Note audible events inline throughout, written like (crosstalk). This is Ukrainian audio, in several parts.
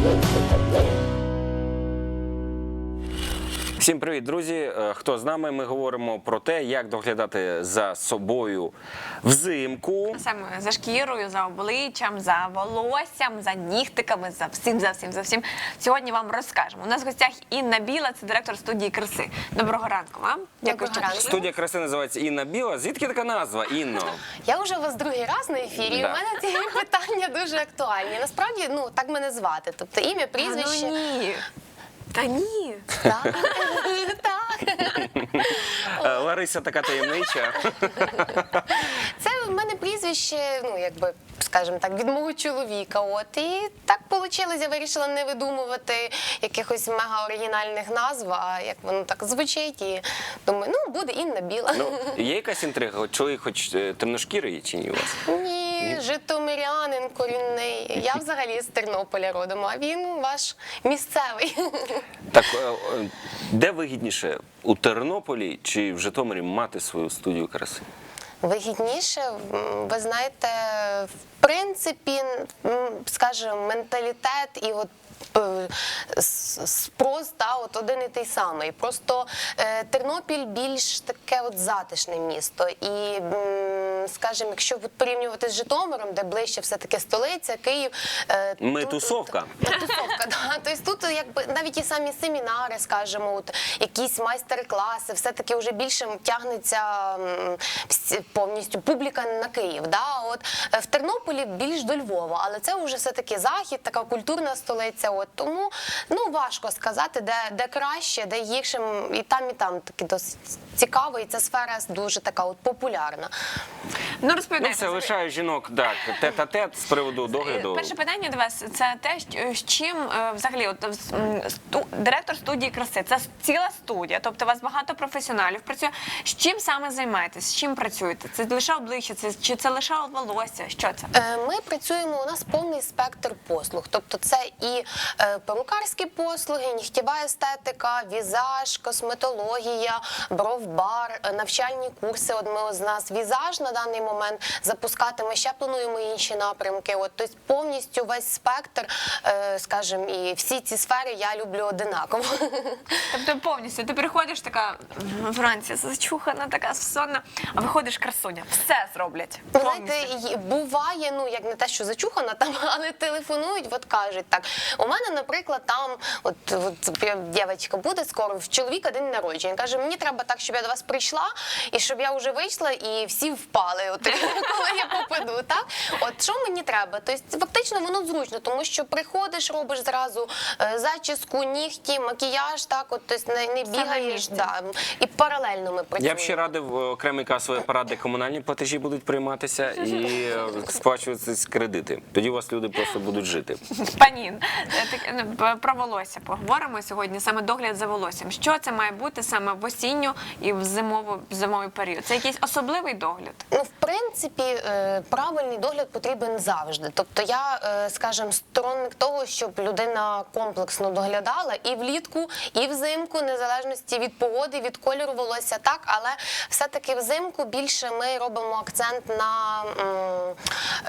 Thank you. Всім привіт, друзі! Е, Хто з нами? Ми говоримо про те, як доглядати за собою взимку. Саме за шкірою, за обличчям, за волоссям, за нігтиками, за всім, за всім, за всім. Сьогодні вам розкажемо. У нас в гостях Інна Біла, це директор студії краси. Доброго ранку вам. Доброго що ранку. прийшли. Студія краси називається Інна Біла. Звідки така назва? Інно? (laughs) Я вже у вас другий раз на ефірі. і Да. У мене ці (laughs) питання дуже актуальні. Насправді, ну так мене звати. Тобто ім'я, А, ну прізвище. ні. Та ні. Так. (laughs) Так. Е, Лариса така таємнича. (laughs) Це в мене прізвище, ну якби. Скажімо так, від мого чоловіка. От і так вийшло, я вирішила не видумувати якихось мега оригінальних назв, а як воно так звучить. І думаю, ну буде Інна Біла. Ну, (laughs) є якась інтрига? От Чоловік хоч е, темношкірий чи ні у вас? Ні, житомирянин корінний. Я взагалі з Тернополя родом, а він ваш місцевий. (laughs) Так е, е, де вигідніше? У Тернополі чи в Житомирі мати свою студію краси? Вигідніше, ви знаєте, в принципі, скажімо, менталітет і от. Е, Спрос та от один і той самий. Просто е, Тернопіль більш таке от затишне місто. І, скажімо, якщо порівнювати з Житомиром, де ближче все-таки столиця, Київ. е, Ми тут- тусовка. (laughs) Тусовка, да. Тобто тут якби навіть ті самі семінари, скажімо, от, якісь майстер-класи, все-таки вже більше тягнеться повністю публіка на Київ. Да? От, е, в Тернополі більш до Львова, але це вже все-таки захід, така культурна столиця. От, тому ну, важко сказати, де, де краще, де гірше. І там, і там таки досить цікаво, і ця сфера дуже така от популярна. Ну Ну, розповідайте. все, лишаю жінок так, тет-а-тет з приводу догляду. Перше питання до вас це те, з чим е, взагалі от, сту- директор студії краси. Це ціла студія, тобто у вас багато професіоналів працює. З чим саме займаєтесь? З чим працюєте? Це лише обличчя, це чи це лише волосся? Що це? Е, Ми працюємо. У нас повний спектр послуг. Тобто, це і перукарські послуги, нігтєва естетика, візаж, косметологія, бровбар, е, навчальні курси. От ми з нас візаж на даний момент запускати. Ми ще плануємо інші напрямки. От тобто повністю весь спектр, е, скажімо, і всі ці сфери я люблю одинаково. (laughs) Тобто повністю ти приходиш така «М, вранці зачухана, така сонна, а виходиш красуня. Все зроблять. Знаєте, буває, ну як не те, що зачухана там, (laughs) але телефонують, от кажуть так. У мене, наприклад, там, от, от дівчинка буде скоро, в чоловіка день народження. Каже, мені треба так, щоб я до вас прийшла, і щоб я вже вийшла, і всі впали. От (laughs) коли я попаду, так от що мені треба? Тобто, фактично воно зручно, тому що приходиш, робиш зразу е, зачіску, нігті, макіяж, так, от тобто не, не бігаєш. Да, і паралельно ми працюємо. Я б ще радив е, окремий касовий апарат, де комунальні платежі будуть прийматися і е, сплачуватися кредити. Тоді у вас люди просто будуть жити. Панін, про волосся поговоримо сьогодні. Саме догляд за волоссям. Що це має бути саме в осінню і в зимову в зимовий період? Це якийсь особливий догляд? Ну, в принципі, е, правильний догляд потрібен завжди. Тобто, я, е, скажімо, сторонник того, щоб людина комплексно доглядала і влітку, і взимку, незалежності від погоди, від кольору волосся, так, але все-таки взимку більше ми робимо акцент на м,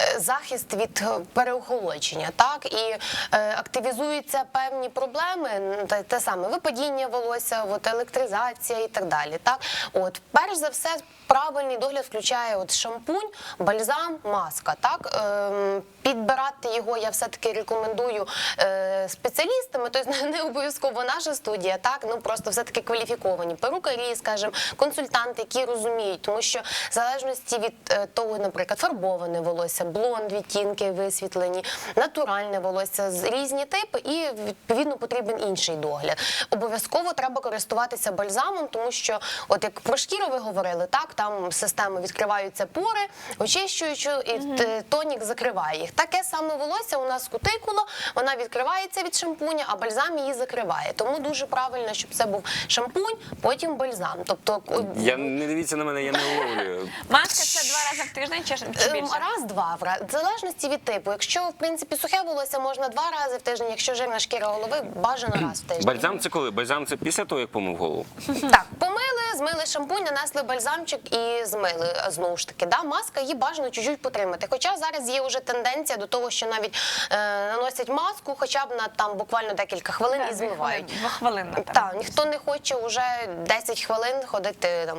е, захист від переохолодження, так, і е, активізуються певні проблеми, те, те саме випадіння волосся, от, електризація і так далі. Так, от, перш за все, правильний догляд включає от шампунь, бальзам, маска. Так ем, підбирати його я все таки рекомендую е, спеціалістами. Тобто (laughs) не- обов'язково наша студія, так ну просто все таки кваліфіковані перукарі, скажімо, консультанти, які розуміють, тому що в залежності від е, того, наприклад, фарбоване волосся, блонд, відтінки висвітлені, натуральне волосся, різні типи, і відповідно потрібен інший догляд. Обов'язково треба користуватися бальзамом, тому що, от як про шкіру ви говорили, так там системи відкриваються пори, очищуючи, і т- тонік закриває їх. Таке саме волосся у нас кутикула, вона відкривається від шампуня, а бальзам її закриває. Тому дуже правильно, щоб це був шампунь, потім бальзам. Тобто Я не дивіться на мене, я не уловлюю. Маска це два рази в тиждень чи, Ем, більше? Раз-два, в раз- в залежності від типу. Якщо в принципі сухе волосся можна два рази в тиждень, якщо жирна шкіра голови, бажано раз в тиждень. Бальзам це коли? Бальзам це після того, як помив голову. Так, помили, змили шампунь, нанесли бальзамчик і змили знову ж таки. Да? Маска її бажано чуть-чуть потримати. Хоча зараз є вже тенденція до того, що навіть е, наносять маску, хоча б на там буквально декілька хвилин і змивають. Двохвилинна. там. Так, ніхто не хоче вже 10 хвилин ходити там.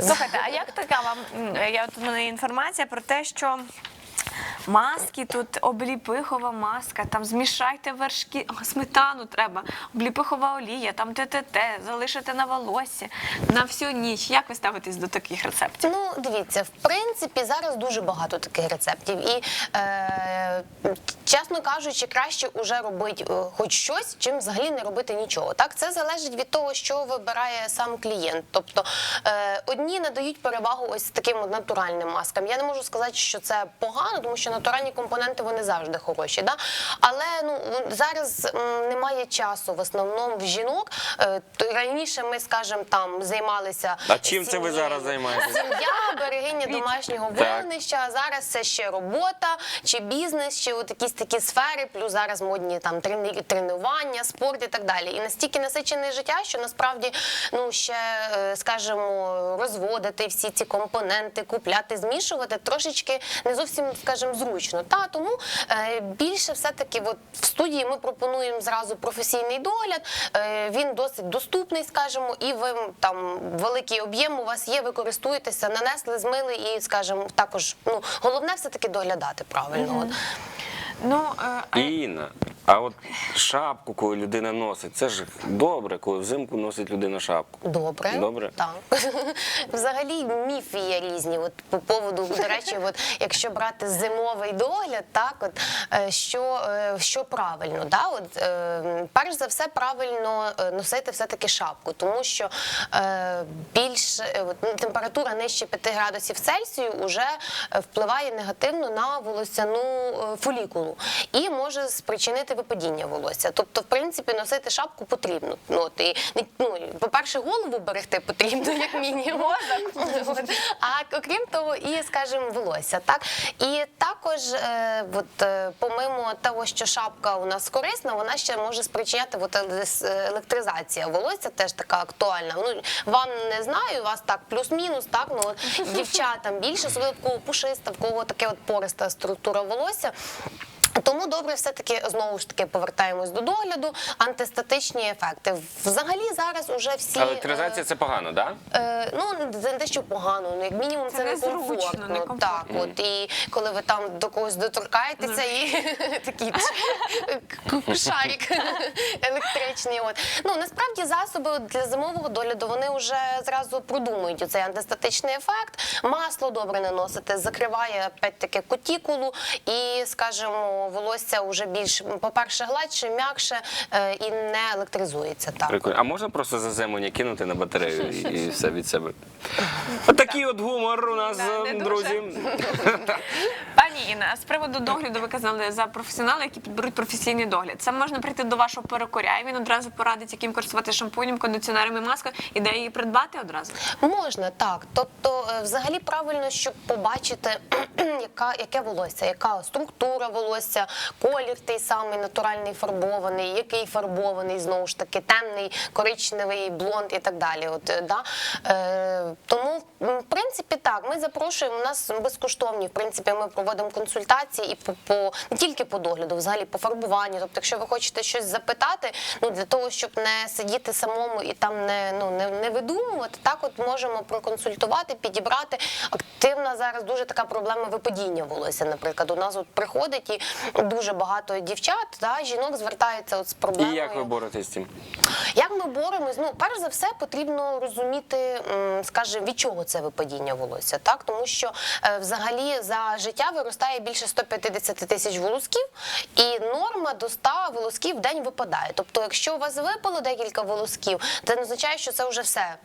Слухайте, а як така вам я от у мене є інформація про те, що. Маски тут обліпихова маска, там змішайте вершки, сметану треба, обліпихова олія, там ТТТ, залишите на волоссі на всю ніч. Як ви ставитесь до таких рецептів? Ну, дивіться, в принципі, зараз дуже багато таких рецептів. І, е, чесно кажучи, краще вже робити е, хоч щось, чим взагалі не робити нічого. Так, це залежить від того, що вибирає сам клієнт. Тобто е, одні надають перевагу ось таким натуральним маскам. Я не можу сказати, що це погано, тому що натуральні компоненти вони завжди хороші. Да? Але ну зараз немає часу в основному в жінок. Е, то раніше ми, скажімо, там займалися. А чим це ви зараз займаєтесь? Сім'я, берегиня домашнього вогнища. Зараз це ще робота, чи бізнес, чи от якісь такі сфери. Плюс зараз модні там трени- тренування, спорт і так далі. І настільки насичене життя, що насправді ну ще е, скажімо, розводити всі ці компоненти, купляти, змішувати трошечки не зовсім, скажімо, зручно. Та тому е, більше все таки, от в студії ми пропонуємо зразу професійний догляд. Е, він досить доступний, скажімо, і ви там великий об'єм у вас є. Ви користуєтеся, нанесли, змили і, скажімо, також ну головне все таки доглядати правильно. От. Ну е, а Інна, а от шапку, коли людина носить, це ж добре, коли взимку носить людина шапку. Добре. Добре. Так. (laughs) Взагалі міфи є різні. От по поводу, до речі, от якщо брати зимовий догляд, так от е, що, е, що правильно, да? от, е, перш за все правильно носити все-таки шапку, тому що е, більш е, от, ну, температура нижче 5 градусів Цельсію вже впливає негативно на волосяну фолікулу і може спричинити випадіння волосся. Тобто, в принципі, носити шапку потрібно. Ну, от, і, ну, по-перше, голову берегти потрібно, як мінімум. А окрім того, і, скажімо, волосся. Так? І також, е, от, е, помимо того, що шапка у нас корисна, вона ще може спричиняти от, електризація волосся, теж така актуальна. Ну, вам не знаю, у вас так плюс-мінус, так, ну, дівчатам більше, особливо в кого пушиста, в кого таке от пориста структура волосся. Тому добре, все таки знову ж таки повертаємось до догляду. Антистатичні ефекти. Взагалі зараз уже всі Електризація е, це погано, так? Е, ну це не те, що погано, ну як мінімум це, Це не комфортно. некомфортно. Так, от і коли ви там до когось доторкаєтеся, і (laughs) такий шарик (laughs) електричний. От ну насправді засоби для зимового догляду вони вже зразу продумують цей антистатичний ефект. Масло добре наносити, закриває опять-таки кутікулу і, скажімо, волосся вже більш, по-перше, гладше, м'якше е, і не електризується так. Прикольно. А можна просто заземлення кинути на батарею (laughs) і, все від себе? Отакий от гумор у нас, е, друзі. (laughs) (laughs) Пані Інна, з приводу догляду ви казали за професіонали, які підберуть професійний догляд. Це можна прийти до вашого перукаря, і він одразу порадить, яким користувати шампунем, кондиціонером і маскою, і де її придбати одразу. Можна так. Тобто, е, взагалі правильно, щоб побачити, (clears throat) яка, яке волосся, яка структура волосся, колір той самий натуральний фарбований, який фарбований, знову ж таки, темний, коричневий, блонд і так далі. От, е, да? е, тому, в принципі, так, ми запрошуємо, у нас безкоштовні, в принципі, ми проводимо консультації і по, по не тільки по догляду, взагалі по фарбуванню. Тобто, якщо ви хочете щось запитати, ну для того, щоб не сидіти самому і там не ну не, не видумувати, так от можемо проконсультувати, підібрати. Активна зараз дуже така проблема випадіння волосся. Наприклад, у нас от приходить і дуже багато дівчат, да, жінок звертаються от з І як ви боретесь з цим? Як ми боремось? Ну, перш за все, потрібно розуміти, скажімо, від чого це випадіння волосся, так тому що е, взагалі за життя виростає більше 150 тисяч волосків, і норма до 100 волосків в день випадає. Тобто, якщо у вас випало декілька волосків, це не означає, що це вже все.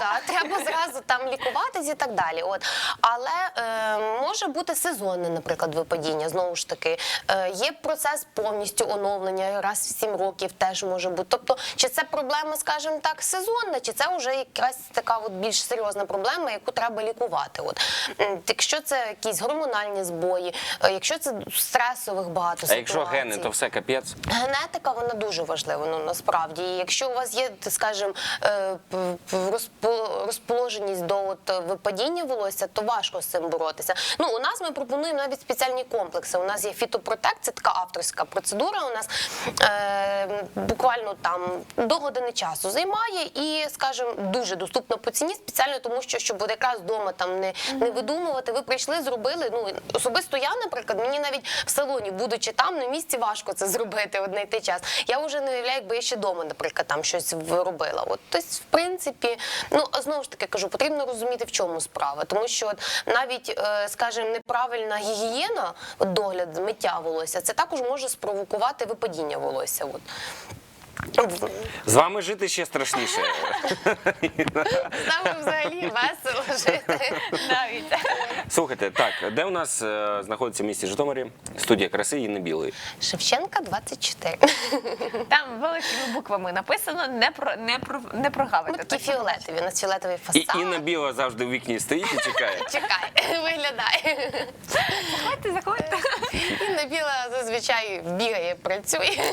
Да, треба зразу там лікуватись і так далі. От але е, може бути сезонне, наприклад, випадіння. Знову ж таки, е, є процес повністю оновлення раз в 7 років теж може бути. Тобто, чи це проблема, скажімо так, сезонна, чи це вже якась така от більш серйозна проблема, яку треба лікувати. От якщо це якісь гормональні збої, е, якщо це стресових багато А якщо ситуацій. гени, то все капець. Генетика вона дуже важлива. Ну насправді, І якщо у вас є, скажімо, е, розположеність до от випадіння волосся, то важко з цим боротися. Ну у нас ми пропонуємо навіть спеціальні комплекси. У нас є фітопротект, це така авторська процедура. У нас е, буквально там до години часу займає і, скажімо, дуже доступна по ціні, спеціально тому, що щоб от якраз вдома там не, не видумувати. Ви прийшли, зробили. Ну особисто я, наприклад, мені навіть в салоні, будучи там, на місці важко це зробити той час. Я вже не уявляю, якби я ще вдома, наприклад, там щось робила. От тобто, в принципі, ну знову ж таки кажу, потрібно розуміти, в чому справа, тому що от, навіть, е, скажімо, неправильна гігієна, догляд миття волосся, це також може спровокувати випадіння волосся. От. З вами жити ще страшніше. Саме взагалі весело жити. Навіть. Слухайте, так, де у нас е, знаходиться в місті Житомирі студія краси Інни Білої? Шевченка 24. Там великими буквами написано не про не про не Ми прогавити. такі фіолетові, у нас фіолетовий І фасад. Інна Біла завжди в вікні стоїть і чекає. Чекай, виглядає. Заходьте, заходьте. Зазвичай бігає, працює.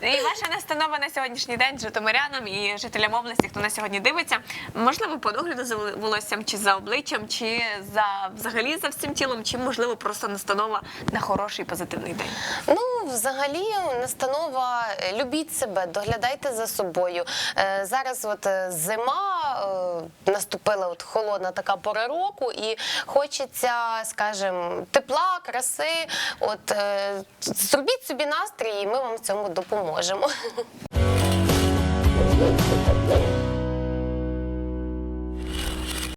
І ваша настанова на сьогоднішній день житомирянам і жителям області, хто на сьогодні дивиться, можливо, по догляду за волоссям, чи за обличчям, чи за взагалі за всім тілом, чи можливо просто настанова на хороший позитивний день. Ну, взагалі, настанова е, любіть себе, доглядайте за собою. Е, Зараз от е, зима, наступила от холодна така пора року, і хочеться, скажімо, тепла, краси. От зробіть собі настрій, і ми вам в цьому допоможемо.